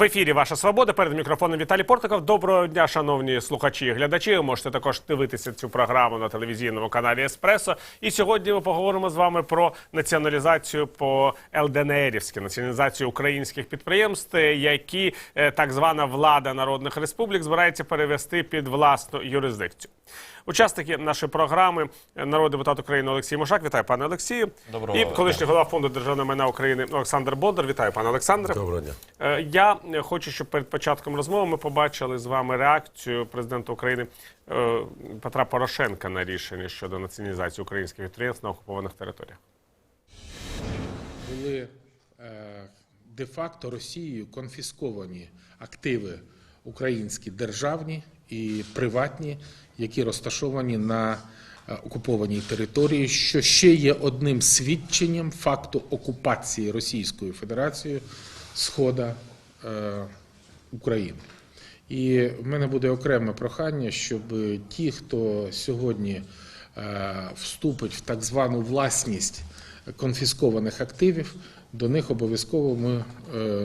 В ефірі Ваша Свобода. Перед мікрофоном Віталій Портников. Доброго дня, шановні слухачі і глядачі. Ви можете також дивитися цю програму на телевізійному каналі Еспресо. І сьогодні ми поговоримо з вами про націоналізацію по ЛДНРівськи, націоналізацію українських підприємств, які е, так звана влада народних республік збирається перевести під власну юрисдикцію. Учасники нашої програми е, народний депутат України Олексій Мушак. Вітаю, пане Олексію. Доброго і колишній голова фонду державного майна України Олександр Бондар. Вітаю, пане Олександре. Доброго дня. Е, Я е, хочу, щоб перед початком розмови ми побачили з вами реакцію президента України Петра Порошенка на рішення щодо націоналізації українських підприємств на окупованих територіях. були де-факто Росією конфісковані активи українські державні і приватні, які розташовані на е, окупованій території, що ще є одним свідченням факту окупації Російською Федерацією схода е, України. І в мене буде окреме прохання, щоб ті, хто сьогодні е, вступить в так звану власність конфіскованих активів, до них обов'язково ми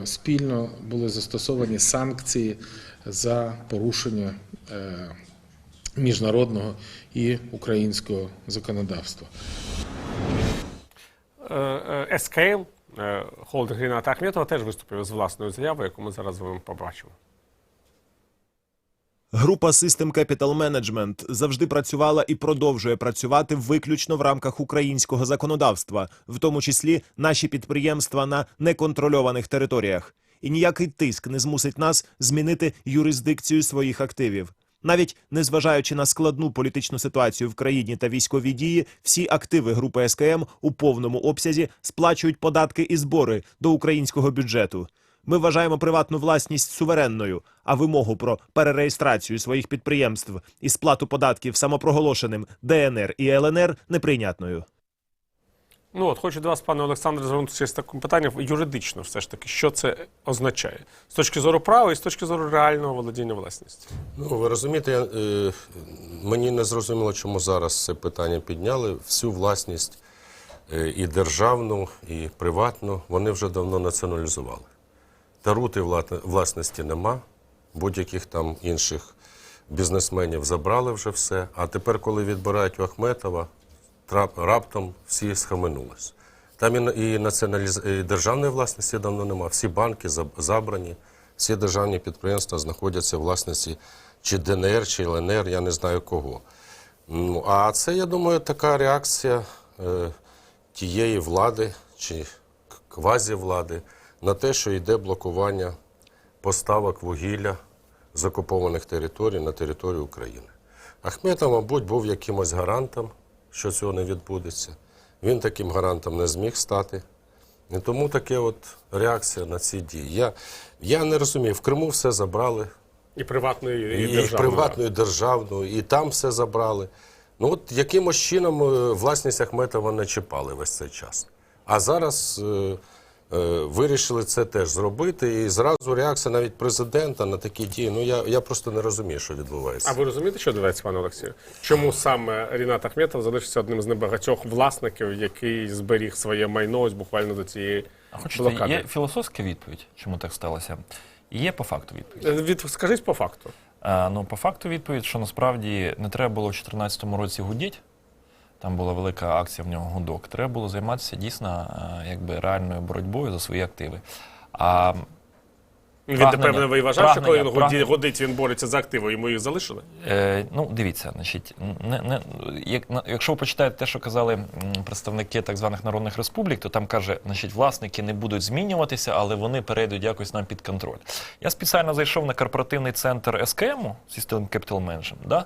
спільно були застосовані санкції за порушення міжнародного і українського законодавства. Е, е, СКМ, е, холдинг Ріната Ахметова, теж виступив з власною заявою, яку ми зараз з вами побачимо. Група System Capital Management завжди працювала і продовжує працювати виключно в рамках українського законодавства, в тому числі наші підприємства на неконтрольованих територіях. І ніякий тиск не змусить нас змінити юрисдикцію своїх активів. Навіть незважаючи на складну політичну ситуацію в країні та військові дії, всі активи групи СКМ у повному обсязі сплачують податки і збори до українського бюджету. Ми вважаємо приватну власність суверенною, а вимогу про перереєстрацію своїх підприємств і сплату податків самопроголошеним ДНР і ЛНР неприйнятною. Ну от хочу до вас, пане Олександре, звернутися з таким питанням юридично, все ж таки, що це означає з точки зору права і з точки зору реального володіння власністю. Ну, ви розумієте, я, е, мені не зрозуміло, чому зараз це питання підняли. Всю власність е, і державну, і приватну вони вже давно націоналізували. Тарути вла- власності нема, будь-яких там інших бізнесменів забрали вже все. А тепер, коли відбирають у Ахметова, раптом всі схаменулись. Там і, націоналіз... і державної власності давно нема. Всі банки забрані, всі державні підприємства знаходяться в власності чи ДНР, чи ЛНР, я не знаю кого. Ну, а це, я думаю, така реакція е, тієї влади чи квазівлади на те, що йде блокування поставок вугілля з окупованих територій на територію України. Ахметов, мабуть, був якимось гарантом, що цього не відбудеться. Він таким гарантом не зміг стати. І тому така от реакція на ці дії. Я, я не розумію, в Криму все забрали, І приватною, і, і, і приватну, і державну, і там все забрали. Ну от якимось чином е, власність Ахметова не чіпали весь цей час. А зараз е, вирішили це теж зробити. І зразу реакція навіть президента на такі дії. Ну я, я просто не розумію, що відбувається. А ви розумієте, що відбувається, пане Олексію? Чому саме Рінат Ахметов залишився одним з небагатьох власників, який зберіг своє майно ось буквально до цієї А хочете, блокади? є філософська відповідь, чому так сталося? Є по факту відповідь. Е, Від, скажіть по факту. А, ну, по факту відповідь, що насправді не треба було в 2014 році гудіть. Там була велика акція в нього гудок. Треба було займатися дійсно якби реальною боротьбою за свої активи. А Він напевно ви вважав, що коли він прагнення- годить, він бореться за активи, йому їх залишили? Е, ну, дивіться, значить, не, не, як, на- якщо ви почитаєте те, що казали представники так званих народних республік, то там каже, значить, власники не будуть змінюватися, але вони перейдуть якось нам під контроль. Я спеціально зайшов на корпоративний центр СКМ, System Capital Management, да?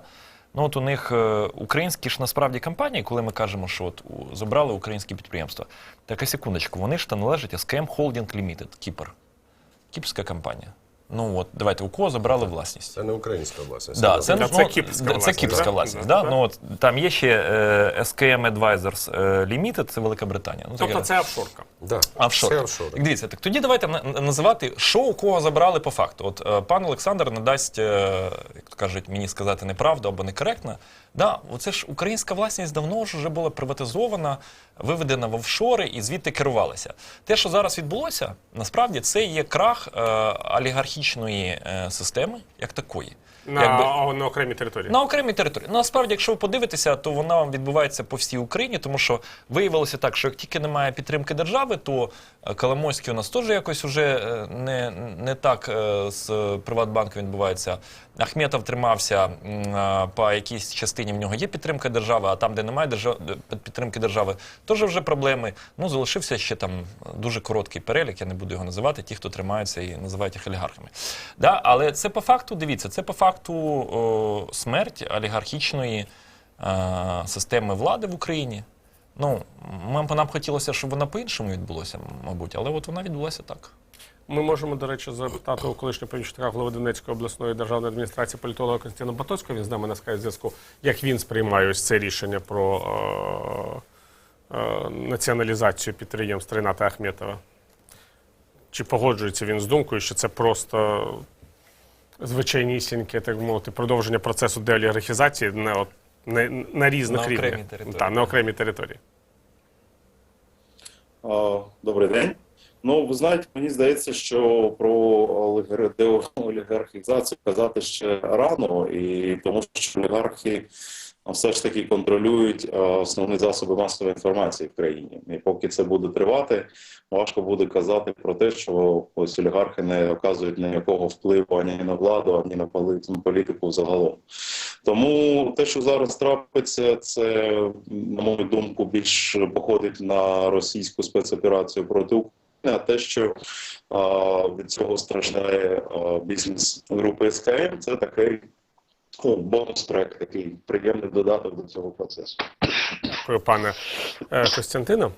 Ну, от у них е, українські ж насправді компанії, коли ми кажемо, що от забрали українські підприємства. Так, секундочку, вони ж та належать СКМ Holding Limited, Кіпр. Кіпрська компанія. Ну от давайте у кого забрали власність? Це не українська власність. Да, це, це ну, це власність, кіпрська власність. Да, Да? да. Ну, от, там є ще е, SKM Advisors е, Limited, це Велика Британія. Ну, Тобто таке- це офшорка. Да. Офшор. Це офшори. Так Дивіться, так тоді давайте на- на- називати, що у кого забрали по факту. От е, пан Олександр надасть, е, як то кажуть, мені сказати неправду або некоректно. Да, оце ж українська власність давно ж вже була приватизована, виведена в офшори і звідти керувалася. Те, що зараз відбулося, насправді це є крах е, олігархічної е, системи як такої. На, Якби- на окремій території. на окремій території. Насправді, якщо ви подивитеся, то вона відбувається по всій Україні, тому що виявилося так, що як тільки немає підтримки держави, то е, Коломойський у нас теж якось уже е, не, не так з Приватбанком відбувається. Ахметов тримався е, по якійсь частині в нього є підтримка держави, а там, де немає держав... е, підтримки держави, теж вже проблеми. Ну, залишився ще там дуже короткий перелік, я не буду його називати, ті, хто тримаються і називають їх олігархами. Да? Але це по факту, дивіться, це по факту о, смерть олігархічної е, системи влади в Україні. Ну, нам, хотілося, щоб вона по-іншому відбулося, мабуть, але от вона відбулася так. Ми можемо, до речі, запитати у колишнього помічника голови Донецької обласної державної адміністрації політолога Константина Батоцького. Він з нами на скайп зв'язку. Як він сприймає ось це рішення про е, е, націоналізацію підприємств Рената Ахметова? Чи погоджується він з думкою, що це просто звичайнісіньке, так мовити, продовження процесу деолігархізації на, от, на, на різних На рівнях? окремій території. Так, на окремій території. Добрий день. Ну, ви знаєте, мені здається, що про олігар- деолігархізацію казати ще рано, і тому що олігархи все ж таки контролюють основні засоби масової інформації в країні. І поки це буде тривати, важко буде казати про те, що ось олігархи не оказують ніякого впливу ані на владу, ані на політику загалом. Тому те, що зараз трапиться, це, на мою думку, більш походить на російську спецоперацію проти України. А те, що а, від цього страждає бізнес групи СКМ, це такий о, бонус проект, такий приємний додаток до цього процесу. Дякую, пане е, Костянтино.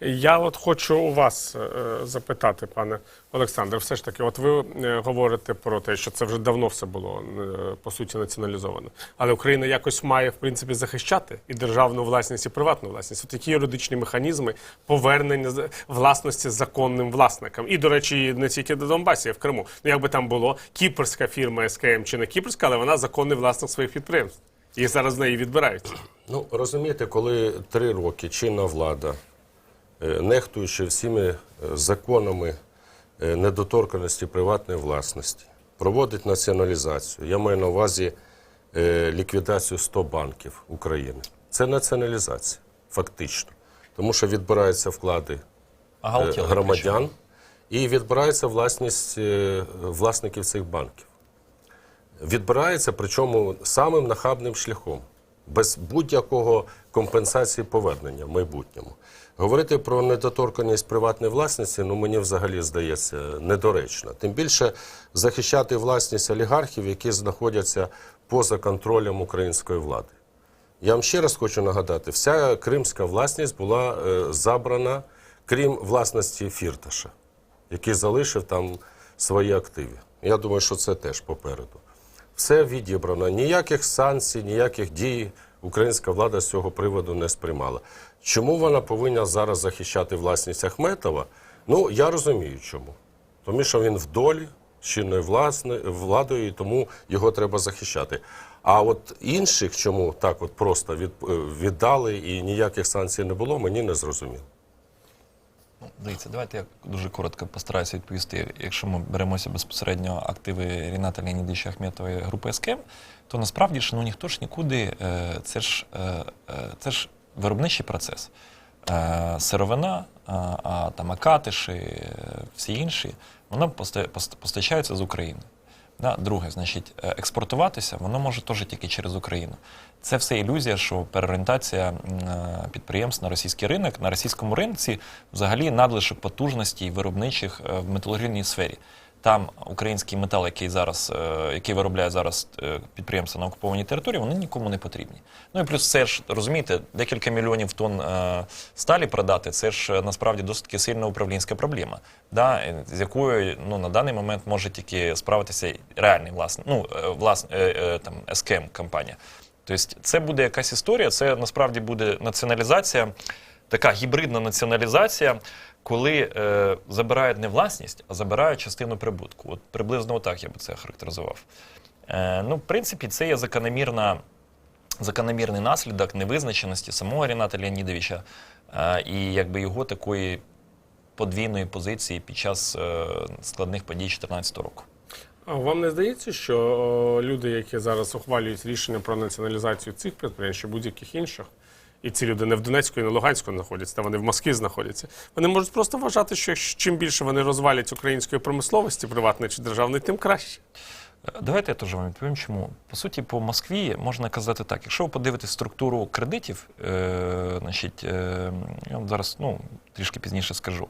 Я от хочу у вас е, запитати, пане Олександре, все ж таки, от ви е, говорите про те, що це вже давно все було е, по суті націоналізовано. Але Україна якось має в принципі захищати і державну власність, і приватну власність. От які юридичні механізми повернення власності законним власникам. І, до речі, не тільки до Донбасі, а в Криму. Ну як там було, кіпрська фірма СКМ чи не кіпрська, але вона законний власник своїх підприємств. І зараз з неї відбираються. Ну, розумієте, коли три роки чинна влада, нехтуючи всіми е, законами е, недоторканості приватної власності, проводить націоналізацію. Я маю на увазі е, ліквідацію 100 банків України. Це націоналізація, фактично. Тому що відбираються вклади е, громадян і відбирається власність е, власників цих банків. Відбирається, причому самим нахабним шляхом, без будь-якого компенсації повернення в майбутньому. Говорити про недоторканність приватної власності, ну мені взагалі здається недоречно. Тим більше захищати власність олігархів, які знаходяться поза контролем української влади. Я вам ще раз хочу нагадати: вся кримська власність була е, забрана, крім власності Фірташа, який залишив там свої активи. Я думаю, що це теж попереду. Все відібрано. Ніяких санкцій, ніяких дій українська влада з цього приводу не сприймала. Чому вона повинна зараз захищати власність Ахметова? Ну, я розумію чому. Тому що він в долі з чинною владою, і тому його треба захищати. А от інших, чому так от просто від, е, віддали і ніяких санкцій не було, мені не зрозуміло. Ну, Дивіться, давайте я дуже коротко постараюся відповісти. Якщо ми беремося безпосередньо активи Ріната Леонідовича Ахметова і групи СКМ, то насправді ну ніхто ж нікуди, е, це ж, е, це ж виробничий процес. Е, Сировина, е, а там акатиші, е, всі інші, воно поста- пост- постачаються з України. Друге, значить, експортуватися воно може теж тільки через Україну. Це все ілюзія, що переорієнтація підприємств на російський ринок. На російському ринку взагалі надлишок потужностей виробничих в металургійній сфері. Там український метал, який зараз, е, який виробляє зараз е, підприємства на окупованій території, вони нікому не потрібні. Ну і плюс це ж розумієте, декілька мільйонів тонн е, сталі продати, це ж насправді досить сильна управлінська проблема, да, з якою ну на даний момент може тільки справитися реальний власник, ну власне там СКМ компанія. Тобто це буде якась історія, це насправді буде націоналізація, така гібридна націоналізація, коли е, забирають не власність, а забирають частину прибутку. От приблизно отак я би це характеризував. Е, ну, в принципі, це є закономірна, закономірний наслідок невизначеності самого Ріната Леонідовича е, і якби його такої подвійної позиції під час е, складних подій 2014 року. А вам не здається, що люди, які зараз ухвалюють рішення про націоналізацію цих підприємств чи будь-яких інших, і ці люди не в Донецьку і не Луганську знаходяться, та вони в Москві знаходяться. Вони можуть просто вважати, що чим більше вони розвалять української промисловості, приватної чи державної, тим краще. Е, Давайте я теж вам відповім, чому. По суті, по Москві можна казати так: якщо ви подивитесь структуру кредитів, е, значить, е, я вам зараз ну, трішки пізніше скажу,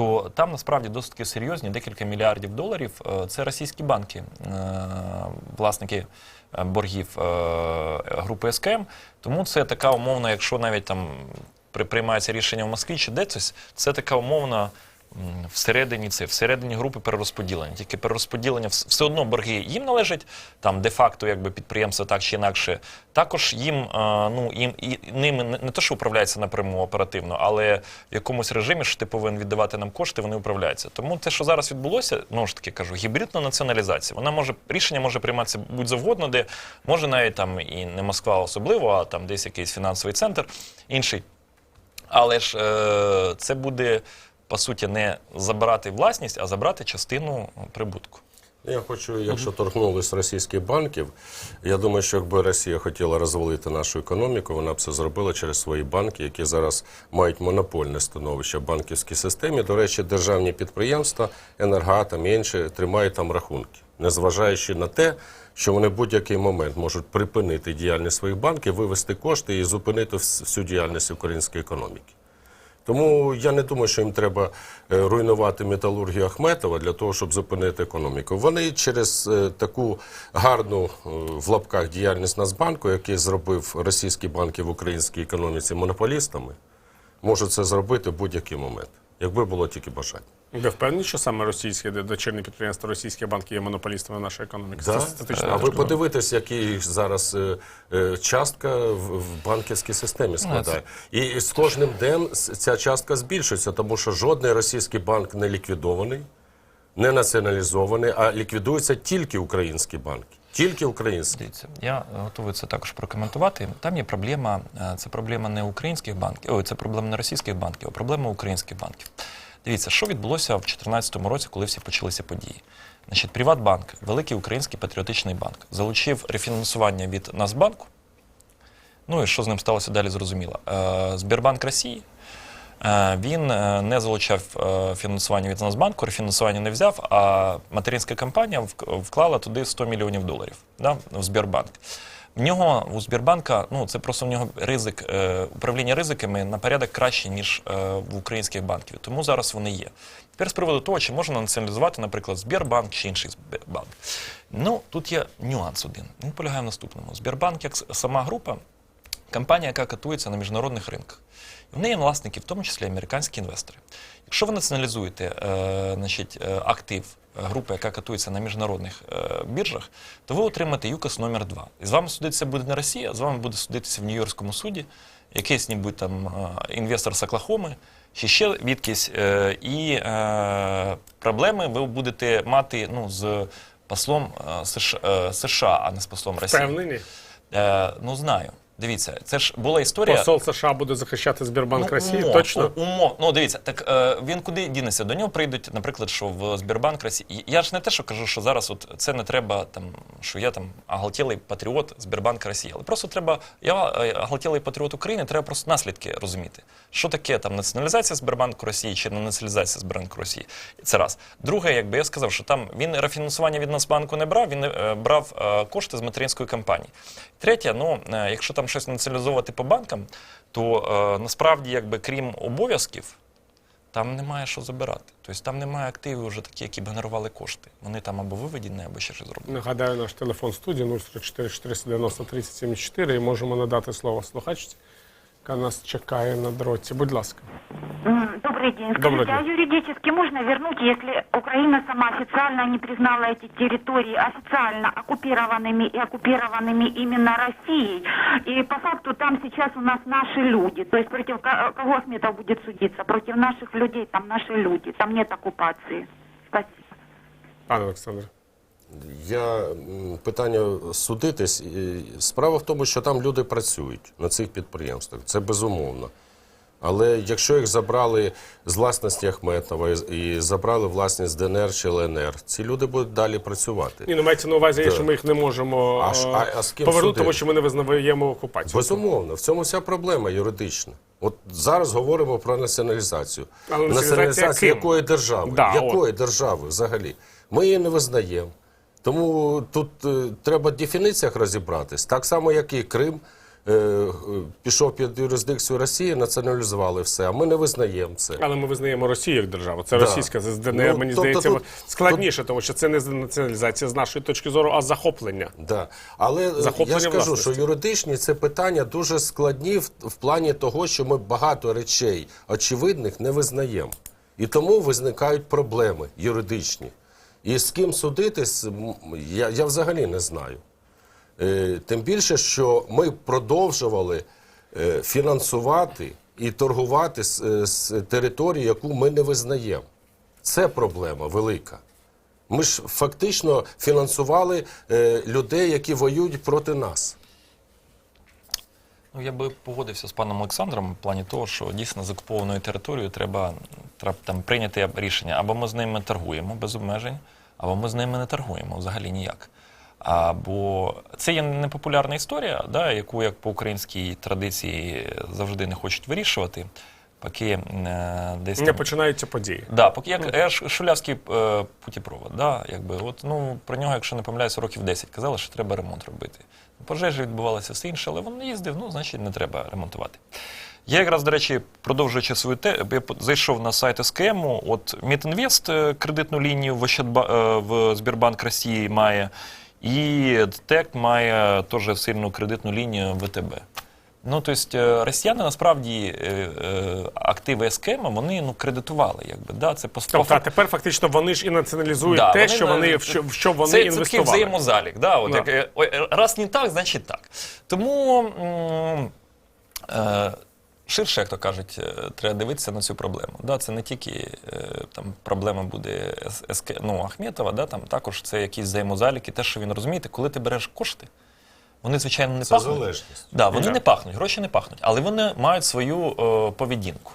то там насправді досить серйозні декілька мільярдів доларів. е, Це російські банки, е, власники е, боргів групи СКМ. Тому це така умовна, якщо навіть там при- приймається рішення в Москві чи десь, це така умовна. Всередині це всередині групи перерозподілення. Тільки перерозподілення все одно борги їм належать, там де-факто якби підприємство так чи інакше. Також їм е, ну їм і ними не те, що управляється напряму оперативно, але в якомусь режимі що ти повинен віддавати нам кошти, вони управляються. Тому те, що зараз відбулося, ну ж таки кажу, гібридна націоналізація. Вона може рішення може прийматися будь завгодно, де може навіть там і не Москва особливо, а там десь якийсь фінансовий центр інший. Але ж е, це буде по суті не забирати власність, а забрати частину прибутку. Я хочу, якщо торкнулись російських банків, я думаю, що якби Росія хотіла розвалити нашу економіку, вона б це зробила через свої банки, які зараз мають монопольне становище в банківській системі. До речі, державні підприємства, енергоатом інші тримають там рахунки, незважаючи на те, що вони в будь-який момент можуть припинити діяльність своїх банків, вивести кошти і зупинити всю діяльність української економіки. Тому я не думаю, що їм треба е, руйнувати металургію Ахметова для того, щоб зупинити економіку. Вони через е, таку гарну е, в лапках діяльність Нацбанку, який зробив російські банки в українській економіці монополістами, можуть це зробити в будь-який момент, якби було тільки бажання. Ви впевнені, що саме російські дочірні підприємства, російські банки є монополістами нашої економіки? Да? Це. А ви подивитесь, який зараз е, е, частка в, в банківській системі складає. І з кожним днем ця частка збільшується, тому що жодний російський банк не ліквідований, не націоналізований, а ліквідуються тільки українські банки. Тільки українські. Дивіться, я е, готовий це також прокоментувати. Там є проблема, е, це проблема не українських банків, ой, це проблема не російських банків, а проблема українських банків. Дивіться, що відбулося в 2014 році, коли всі почалися події. Значить, Приватбанк, великий український патріотичний банк, залучив рефінансування від Нацбанку. Ну і що з ним сталося далі, зрозуміло. Е, Збірбанк Росії. Е, Він е, не залучав е, фінансування від Нацбанку, рефінансування не взяв, а материнська компанія вклала туди 100 мільйонів доларів да, в Збірбанк. В нього у Збірбанка, ну це просто в нього ризик управління ризиками на порядок краще, ніж в українських банків. Тому зараз вони є. Тепер з приводу того, чи можна націоналізувати, наприклад, Збірбанк чи інший Збірбанк. Ну тут є нюанс один. Він полягає в наступному. Збірбанк, як сама група, компанія, яка катується на міжнародних ринках. В неї власники, в тому числі американські інвестори. Якщо ви націоналізуєте е, значить, е, актив е, групи, яка катується на міжнародних е, біржах, то ви отримаєте ЮКОС номер 2 І з вами судитися буде не Росія, а з вами буде судитися в Нью-Йоркському суді якийсь ніби там е, інвестор з Оклахоми, чи ще відкись. Е, і е, проблеми ви будете мати ну, з послом США, США, а не з послом Росії. Впевнені? Е, ну, знаю. Дивіться, це ж була історія. Посол США буде захищати Збірбанк Росії? умов, Точно? у- умов. Ну, дивіться, так е, він куди дінеться? До нього прийдуть, наприклад, що в Збірбанк Росії. Я ж не те, що кажу, що зараз от це не треба, там, що я там оголтілий патріот Збірбанк Росії. Але просто треба, я е, оголтілий патріот України, треба просто наслідки розуміти. Що таке там націоналізація Збірбанку Росії чи не націоналізація Збірбанку Росії? Це раз. Друге, якби я сказав, що там він рефінансування від Нацбанку не брав, він е, брав е, кошти з материнської компанії. Третє, ну, е, якщо там щось націоналізовувати по банкам, то е, насправді, якби крім обов'язків, там немає що забирати. Тобто там немає активів вже такі, які б генерували кошти. Вони там або виведені, або ще щось зроблені. Нагадаю, наш телефон студії 044 490 3074 і можемо надати слово слухачці, яка нас чекає на дроті. Будь ласка. М, Добрый день. Скажите, Добрый день. а юридически можно вернуть, если Украина сама официально не признала эти территории официально оккупированными и оккупированными именно Россией? И по факту там сейчас у нас наши люди. То есть против ко- кого Ахметов будет судиться? Против наших людей, там наши люди. Там нет оккупации. Спасибо. Пане Олександре. Я м, питання судитись. і Справа в тому, що там люди працюють на цих підприємствах. Це безумовно. Але якщо їх забрали з власності Ахметова і- забрали власність ДНР чи ЛНР, ці люди будуть далі працювати. Ні, ну мається на увазі, що ми їх не можемо А е, а- а з ким повернути, судити? тому що ми не визнаємо окупацію. Безумовно, в цьому вся проблема юридична. От зараз говоримо про націоналізацію. Але націоналізація якої держави? Да, якої держави взагалі? Ми її не визнаємо. Тому тут е, треба в дефініціях розібратись. Так само, як і Крим пішов під юрисдикцію Росії, націоналізували все, а ми не визнаємо це. Але ми визнаємо Росію як державу. Це Да. російська з ДНР, Ну, мені тобто здається, тут- складніше, тому що це не націоналізація з нашої точки зору, а захоплення. Да. Але е, Захоплення я ж кажу, власності. що юридичні це питання дуже складні в, в плані того, що ми багато речей очевидних не визнаємо. І тому визникають проблеми юридичні. І з ким судитись, я, я взагалі не знаю. Е, тим більше, що ми продовжували е, фінансувати і торгувати з, е, з території, яку ми не визнаємо. Це проблема велика. Ми ж фактично фінансували людей, які воюють проти нас. Ну, я би погодився з паном Олександром в плані того, що дійсно з окупованою територією треба, треба там прийняти рішення. Або ми з ними торгуємо без обмежень, або ми з ними не торгуємо взагалі ніяк. Або це є непопулярна історія, да, яку як по українській традиції завжди не хочуть вирішувати, поки е, десь Не там, починаються події. Да, поки як е, Шулявський е, путіпровод, да, якби, от, ну, про нього, якщо не помиляюся, років 10 казали, що треба ремонт робити. Пожежі відбувалися все інше, але він їздив, ну, значить, не треба ремонтувати. Я якраз, до речі, продовжуючи свою те, я зайшов на сайт СКМ, от Мітінвест е, кредитну лінію в, Ощадба, е, в Збірбанк Росії має, і ТЕК має теж сильну кредитну лінію ВТБ. Ну, тобто, е, росіяни насправді е, е, активи СКМ вони ну, кредитували. Якби, да? Це по, Тобто, а тепер фактично вони ж і націоналізують Да, те, вони що вони в що, в що вони це, це такий взаємозалік. Да? От, Да. як, раз не так, значить так. Тому е, ширше, як то кажуть, е, треба дивитися на цю проблему. Да? Це не тільки е, там, проблема буде СК, ну, Ахметова, да? там, також це якісь взаємозаліки, те, що він розумієте, коли ти береш кошти, вони, звичайно, не Це пахнуть. залежність. Да, вони Да. не пахнуть, гроші не пахнуть, але вони мають свою е, поведінку.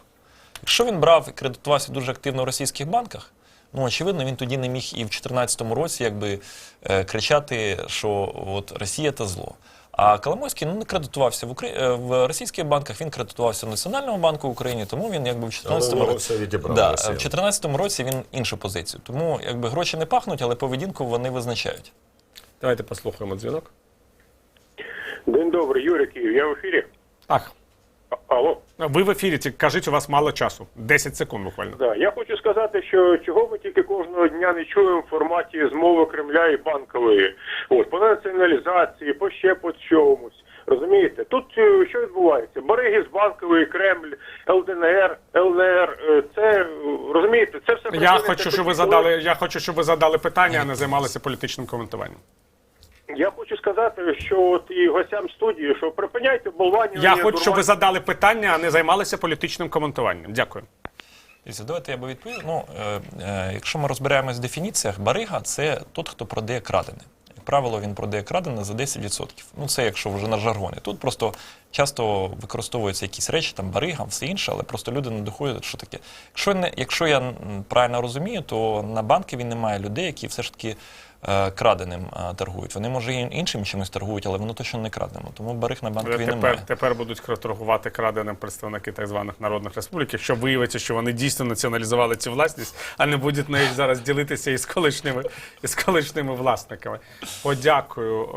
Якщо він брав і кредитувався дуже активно в російських банках, ну очевидно, він тоді не міг і в 2014 році якби е, кричати, що от Росія це зло. А Коломойський ну, не кредитувався в, Украї... е, в російських банках, він кредитувався в Національному банку України, тому він якби в 14-му році. Да, в 2014 році він іншу позицію. Тому якби гроші не пахнуть, але поведінку вони визначають. Давайте послухаємо дзвінок. День добрий, Юрій Київ. Я в ефірі. Так, А- Алло, ви в ефірі, кажіть, у вас мало часу. 10 секунд буквально. да. Я хочу сказати, що чого ми тільки кожного дня не чуємо в форматі змови Кремля і банкової. От по націоналізації, по ще по чомусь. Розумієте, тут е, що відбувається? Бариги з банкової, Кремль, ЛДНР, ЛНР. е, Це е, розумієте, це все Я хочу, щоб ви задали. Я хочу, щоб ви задали питання, а не займалися політичним коментуванням. Я хочу сказати, що от і гостям студії, що припиняйте болванювання. Я хочу, щоб ви задали питання, а не займалися політичним коментуванням. Дякую. Давайте я би відповів. Ну, е, е, якщо ми розбираємось в дефініціях, барига це тот, хто продає крадене. Як правило, він продає крадене за 10%. Ну, це якщо вже на жаргоні. Тут просто часто використовуються якісь речі, там барига, все інше, але просто люди не доходять, що таке. Якщо, не, якщо я правильно розумію, то на банки він немає людей, які все ж таки краденим е, торгують. Вони, може, і іншим чимось торгують, але воно точно не краденим. Тому бариг на банковій Але немає. тепер, тепер будуть торгувати краденим представники так званих народних республік, якщо виявиться, що вони дійсно націоналізували цю власність, а не будуть нею зараз ділитися із колишніми, із колишніми власниками. Подякую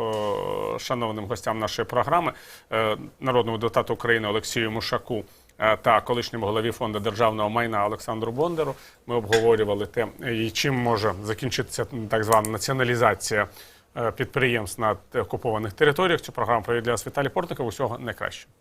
шановним гостям нашої програми, е, народному депутату України Олексію Мушаку е, та колишньому голові фонду державного майна Олександру Бондару. Ми обговорювали те, і чим може закінчитися так звана націоналізація е, підприємств на окупованих територіях. Цю програму провів для вас Віталій Портников. Усього найкращого.